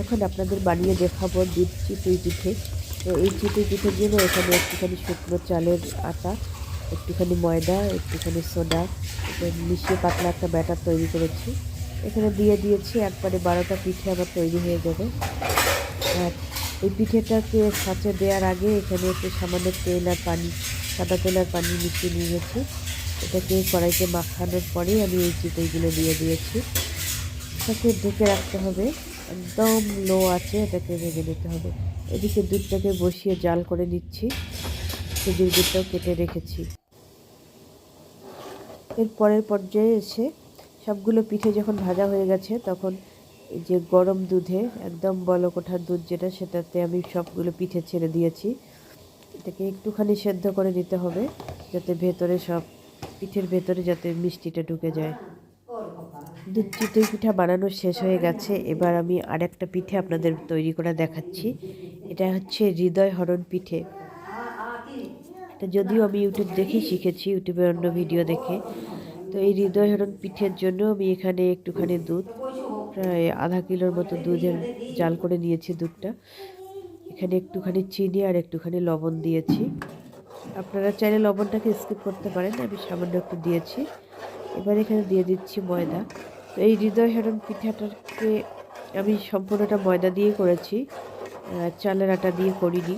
এখন আপনাদের বানিয়ে দেখাবো দুধ চিতই পিঠে। তো এই চিতই পিঠের জন্য এখানে একটুখানি শুকনো চালের আটা, একটুখানি ময়দা, একটুখানি সোডা মিশিয়ে পাতলা একটা ব্যাটার তৈরি করেছি। এখানে দিয়ে দিয়েছি একবারে বারোটা পিঠে আবার তৈরি হয়ে যাবে। আর এই পিঠেটাকে সাঁচে দেওয়ার আগে এখানে একটু সামান্য তেল আর পানি, সাদা তেল আর পানি মিশিয়ে নিয়েছি এটাকে কড়াইতে মাখানোর পরেই আমি এই চিতইগুলো দিয়ে দিয়েছি। এটাকে ঢেকে রাখতে হবে। একদম লো আছে, এটাকে ভেজে নিতে হবে। এদিকে দুধটাকে বসিয়ে জাল করে নিচ্ছি। খেজুর গুড়টাও কেটে রেখেছি। এর পরের পর্যায়ে এসে সবগুলো পিঠে যখন ভাজা হয়ে গেছে, তখন যে গরম দুধে, একদম বলকোঠার দুধ যেটা, সেটাতে আমি সবগুলো পিঠে ছেড়ে দিয়েছি। এটাকে একটুখানি সেদ্ধ করে নিতে হবে, যাতে ভেতরে সব পিঠের ভেতরে যাতে মিষ্টিটা ঢুকে যায়। দুধ চিতই পিঠা বানানো শেষ হয়ে গেছে। এবার আমি আরেকটা পিঠে আপনাদের তৈরি করে দেখাচ্ছি। এটা হচ্ছে হৃদয় হরণ পিঠে। এটা যদিও আমি ইউটিউব দেখেই শিখেছি ইউটিউবের অন্য ভিডিও দেখে। তো এই হৃদয় হরণ পিঠের জন্য আমি এখানে একটুখানি দুধ, প্রায় আধা কিলোর মতো দুধের জাল করে নিয়েছি দুধটা। এখানে একটুখানি চিনি আর একটুখানি লবণ দিয়েছি। আপনারা চাইলে লবণটাকে স্কিপ করতে পারেন, আমি সামান্য একটু দিয়েছি। এবার এখানে দিয়ে দিচ্ছি ময়দা। তো এই হৃদয় হেরণ পিঠাটাকে আমি সম্পূর্ণটা ময়দা দিয়ে করেছি। চালের আটা দিয়ে করিনি।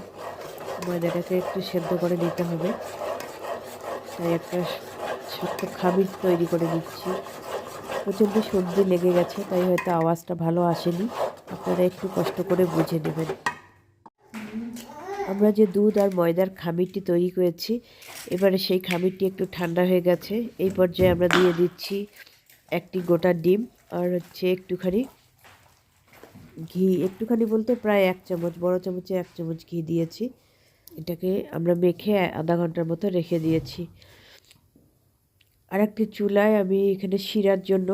ময়দাটাকে একটু সেদ্ধ করে নিতে হবে। তাই একটা ছোট্ট খামির তৈরি করে দিচ্ছি। প্রচণ্ড সর্দি লেগে গেছে, তাই হয়তো আওয়াজটা ভালো আসেনি। আপনারা একটু কষ্ট করে বুঝে নেবেন। আমরা যে দুধ আর ময়দার খামিরটি তৈরি করেছি, এবারে সেই খামিরটি একটু ঠান্ডা হয়ে গেছে। এই পর্যায়ে আমরা দিয়ে দিচ্ছি একটি গোটা ডিম আর হচ্ছে একটুখানি ঘি। একটুখানি বলতে প্রায় এক চামচ, বড় চামচে এক চামচ ঘি দিয়েছি। এটাকে আমরা মেখে আধা ঘণ্টার মতো রেখে দিয়েছি। আর একটি চুলায় আমি এখানে শিরার জন্য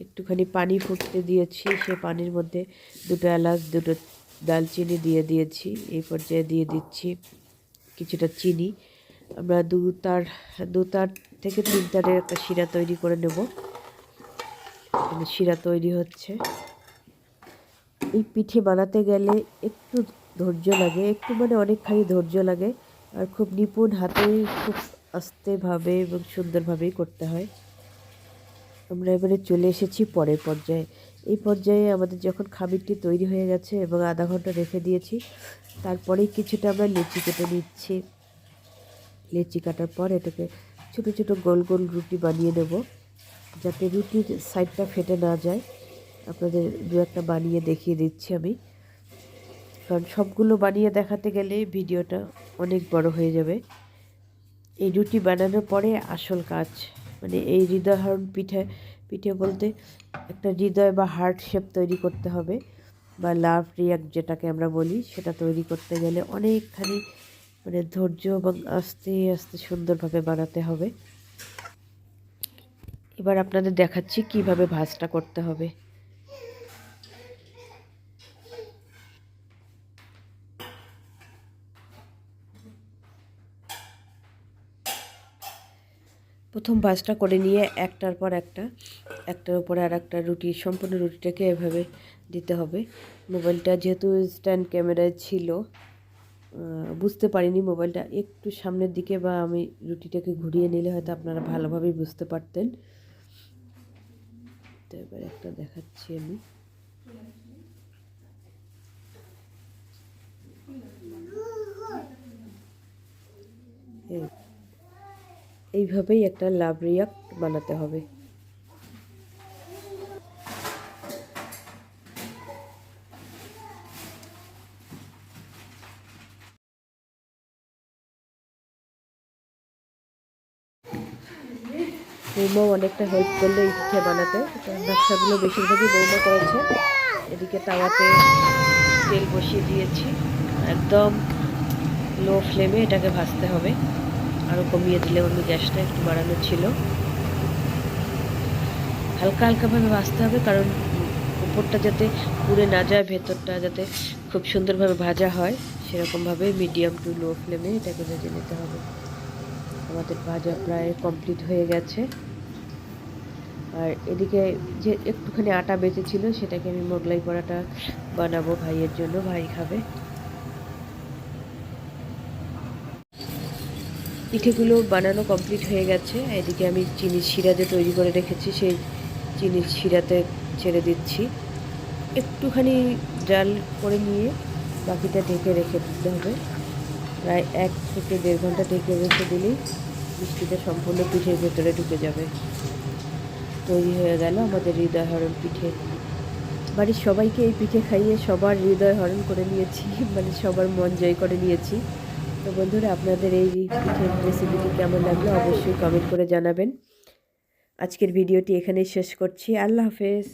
একটুখানি পানি ফুটতে দিয়েছি। সে পানির মধ্যে দুটো এলাচ, দুটো দালচিনি দিয়ে দিয়েছি, এই পর্যায়ে দিয়ে দিচ্ছি কিছুটা চিনি। আমরা দু তার দু তার থেকে তিন তারের একটা শিরা তৈরি করে নেব। শিরা তৈরি হচ্ছে। এই পিঠে বানাতে গেলে একটু ধৈর্য লাগে, একটু মানে অনেকখানি ধৈর্য লাগে আর খুব নিপুণ হাতে খুব আস্তেভাবে এবং সুন্দরভাবেই করতে হয়। আমরা এবারে চলে এসেছি পরের পর্যায়ে। এই পর্যায়ে আমাদের যখন খামিরটি তৈরি হয়ে গেছে এবং আধা ঘণ্টা রেখে দিয়েছি, তারপরেই কিছুটা আমরা লেচি কেটে নিচ্ছি। লেচি কাটার পর এটাকে ছোটো ছোটো গোল গোল রুটি বানিয়ে নেব, যাতে রুটির সাইডটা ফেটে না যায়। আপনাদের দু একটা বানিয়ে দেখিয়ে দিচ্ছি আমি। কারণ সবগুলো বানিয়ে দেখাতে গেলে ভিডিওটা অনেক বড় হয়ে যাবে। এই রুটি বানানোর পরে আসল কাজ মানে এই হৃদয়হরণ পিঠে পিঠে বলতে একটা হৃদয় বা হার্ট শেপ তৈরি করতে হবে বা লাভ রিয়াক্ট যেটাকে আমরা বলি, সেটা তৈরি করতে গেলে অনেকখানি মানে ধৈর্য এবং আস্তে আস্তে সুন্দরভাবে বানাতে হবে। এবার আপনাদের দেখাচ্ছি কীভাবে ভাজটা করতে হবে। প্রথম ভাজটা করে নিয়ে একটার পর একটা, একটার উপরে আর একটা রুটি, সম্পূর্ণ রুটিটাকে এভাবে দিতে হবে। মোবাইলটা যেহেতু স্ট্যান্ড ক্যামেরায় ছিল বুঝতে পারিনি মোবাইলটা, একটু সামনের দিকে বা আমি রুটিটাকে ঘুরিয়ে নিলে হয়তো আপনারা ভালোভাবেই বুঝতে পারতেন। তো এবার একটা দেখাচ্ছি আমি। এই এইভাবেই একটা লাভ রিয়াক্ট বানাতে হবে। বৌমাও অনেকটা হেল্প করল এই পিঠে বানাতে। নকশাগুলো বেশিরভাগই বৌমা করেছে। এদিকে তাওয়াতে তেল বসিয়ে দিয়েছি। একদম লো ফ্লেমে এটাকে ভাজতে হবে। আরও কমিয়ে দিলে অন্য গ্যাসটা একটু বাড়ানো ছিল। হালকা হালকাভাবে ভাজতে হবে, কারণ উপরটা যাতে পুড়ে না যায়, ভেতরটা যাতে খুব সুন্দরভাবে ভাজা হয় সেরকমভাবে মিডিয়াম টু লো ফ্লেমে এটাকে ভেজে নিতে হবে। আমাদের ভাজা প্রায় কমপ্লিট হয়ে গেছে। আর এদিকে যে একটুখানি আটা বেঁচেছিল, সেটাকে আমি মোগলাই পরাটা বানাবো ভাইয়ের জন্য। ভাই খাবে। পিঠেগুলো বানানো কমপ্লিট হয়ে গেছে। এদিকে আমি চিনির শিরা যে তৈরি করে রেখেছি, সেই চিনির শিরাতে ছেড়ে দিচ্ছি। একটুখানি ডাল করে নিয়ে বাকিটা ঢেকে রেখে দিতে হবে। প্রায় এক থেকে দেড় ঘণ্টা ঢেকে রেখে দিলেই মিষ্টিটা সম্পূর্ণ পিঠের ভেতরে ঢুকে যাবে। তৈরি হয়ে গেল আমাদের হৃদয় হরণ পিঠে। বাড়ির সবাইকে এই পিঠে খাইয়ে সবার হৃদয় হরণ করে নিয়েছি মানে সবার মন জয় করে নিয়েছি। তো বন্ধুরা, আপনাদের এই পিঠের রেসিপিটি কেমন লাগল অবশ্যই কমেন্ট করে জানাবেন। আজকের ভিডিওটি এখানেই শেষ করছি। আল্লাহ হাফেজ।